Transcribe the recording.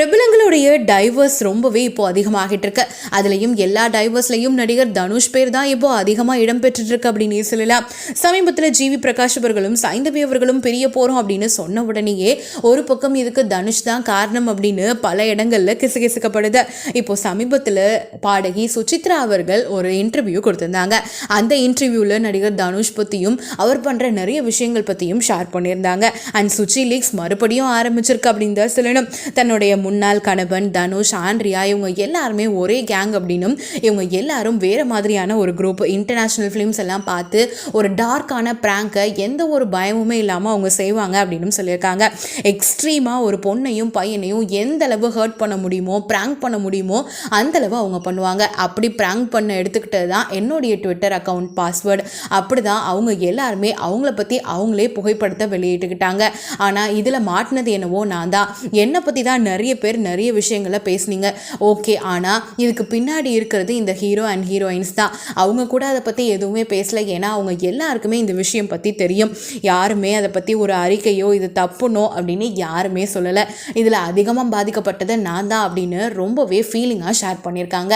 பிரபலங்களுடைய divorce ரொம்பவே இப்போ அதிகமாகிட்டு இருக்கு. அதுலேயும் எல்லா டைவர்ஸ்லையும் நடிகர் தனுஷ் பேர் தான் இப்போ அதிகமாக இடம்பெற்று இருக்கு அப்படின்னு சொல்லலாம். சமீபத்தில் ஜிவி பிரகாஷ் அவர்களும் சைந்தவி அவர்களும் பிரிய போகிறோம் அப்படின்னு சொன்ன உடனேயே ஒரு பக்கம் இதுக்கு தனுஷ் தான் காரணம் அப்படின்னு பல இடங்களில் கிசுகிசுக்கப்படுது. இப்போ சமீபத்தில் பாடகி சுசித்ரா அவர்கள் ஒரு இன்டர்வியூ கொடுத்திருந்தாங்க. அந்த இன்டர்வியூவில் நடிகர் தனுஷ் பற்றியும் அவர் பண்ணுற நிறைய விஷயங்கள் பற்றியும் ஷேர் பண்ணியிருந்தாங்க. அண்ட் சுச்சி லீக்ஸ் மறுபடியும் ஆரம்பிச்சிருக்கு அப்படின்னு தான் சொல்லணும். தன்னுடைய முன்னாள் கணவன் தனுஷ் ஆண்ட்ரியா இவங்க எல்லாருமே ஒரே கேங் அப்படின்னும் இவங்க எல்லாரும் வேறு மாதிரியான ஒரு குரூப் இன்டர்நேஷ்னல் ஃபிலிம்ஸ் எல்லாம் பார்த்து ஒரு டார்க்கான ப்ராங்கை எந்த ஒரு பயமுமே இல்லாமல் அவங்க செய்வாங்க அப்படின்னு சொல்லியிருக்காங்க. எக்ஸ்ட்ரீமாக ஒரு பொண்ணையும் பையனையும் எந்த அளவு ஹர்ட் பண்ண முடியுமோ ப்ராங்க் பண்ண முடியுமோ அந்த அளவு அவங்க பண்ணுவாங்க. அப்படி ப்ராங்க் பண்ண எடுத்துக்கிட்டது தான் என்னுடைய ட்விட்டர் அக்கௌண்ட் பாஸ்வேர்டு அப்படி தான் அவங்க எல்லாருமே அவங்கள பற்றி அவங்களே புகைப்படத்தை வெளியிட்டுக்கிட்டாங்க. ஆனால் இதில் மாட்டினது என்னவோ நான் தான் என்னை பற்றி தான் நிறைய பேர் நிறைய விஷயங்களை பேசுனீங்க. ஓகே ஆனால் இதுக்கு பின்னாடி இருக்கிறது இந்த ஹீரோ அண்ட் ஹீரோயின்ஸ் தான். அவங்க கூட அதை பற்றி எதுவுமே பேசலை. ஏன்னா அவங்க எல்லாருக்குமே இந்த விஷயம் பற்றி தெரியும். யாருமே அதை பற்றி ஒரு அறிக்கையோ இது தப்புனோ அப்படின்னு யாருமே சொல்லலை. இதில் அதிகமாக பாதிக்கப்பட்டது நான் தான் அப்படின்னு ரொம்பவே ஃபீலிங்காக ஷேர் பண்ணியிருக்காங்க.